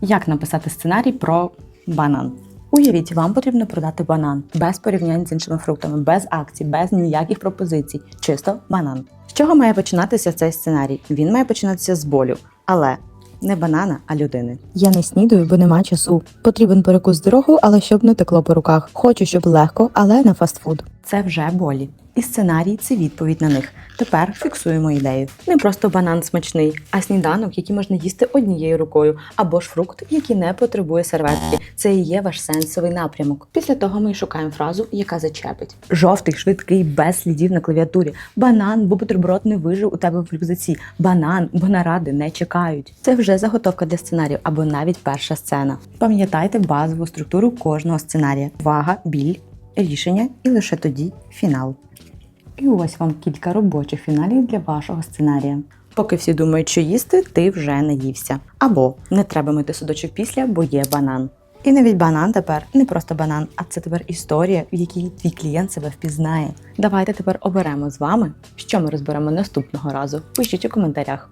Як написати сценарій про банан? Уявіть, вам потрібно продати банан без порівнянь з іншими фруктами, без акцій, без ніяких пропозицій, чисто банан. З чого має починатися цей сценарій? Він має починатися з болю, але не банана, а людини. Я не снідаю, бо нема часу. Потрібен перекус дорогу, але щоб не текло по руках. Хочу, щоб легко, але не фастфуд. Це вже болі. І сценарій це відповідь на них. Тепер фіксуємо ідею. Не просто банан смачний, а сніданок, який можна їсти однією рукою, або ж фрукт, який не потребує серветки. Це і є ваш сенсовий напрямок. Після того ми шукаємо фразу, яка зачепить. Жовтий, швидкий, без слідів на клавіатурі. Банан, бо бутерброд не вижив у тебе в рюкзаці. Банан, бо наради не чекають. Це вже заготовка для сценарію або навіть перша сцена. Пам'ятайте базову структуру кожного сценарія: вага, біль, рішення і лише тоді фінал. І ось вам кілька робочих фіналів для вашого сценарія. Поки всі думають, що їсти, ти вже наївся. Або не треба мити судочок після, бо є банан. І навіть банан тепер не просто банан, а це тепер історія, в якій твій клієнт себе впізнає. Давайте тепер оберемо з вами, що ми розберемо наступного разу. Пишіть у коментарях.